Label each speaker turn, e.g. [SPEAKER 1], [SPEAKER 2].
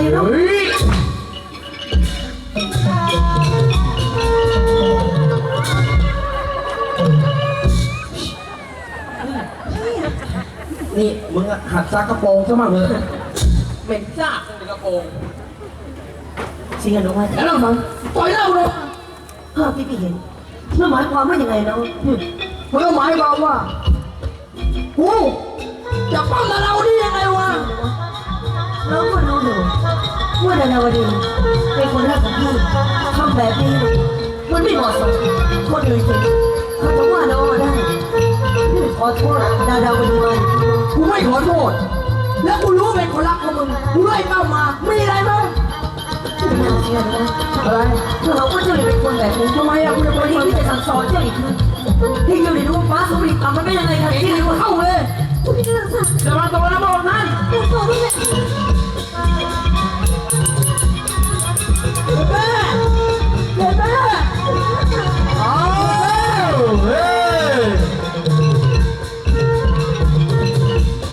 [SPEAKER 1] ยเนาะนี่มึงหัดซักกระโปรงซะมากเลยเหม็นซากกระโปรง
[SPEAKER 2] จริงอะน้อกว่า
[SPEAKER 1] แล้วมึงต่อยเราเลย
[SPEAKER 2] ภาพี่พี่เห็นมันหมายความว่ายังไงเนาะง
[SPEAKER 1] มันก็หมายความว่ากู
[SPEAKER 2] ว่าดาราวดีเป็นคนรักของพี่ทำแบบนี้มันไม่เหมาะสมคนอื่นเห็นเขาจะว่าน้องมาได้พี่ขอโทษดาราวดีมาอีกทีนึง
[SPEAKER 1] กูไม่ขอโทษ แล้วกูรู้เป็นคนรักของมึงกูไล่เป้ามามีอะไรไหม
[SPEAKER 2] ไม่น่าเชื่อนะ
[SPEAKER 1] อะไร
[SPEAKER 2] เราก็เจ้าหลิเป็นคนแบบนี้ทำไมอะคุณจะไปที่จะสั่งสอนเจ้าหลิคือที่เจ้าหลิรู้ว่าฟ้าสมฤทธิ์ต่ำมันเป็นยังไงกันที่รู้เข้าเว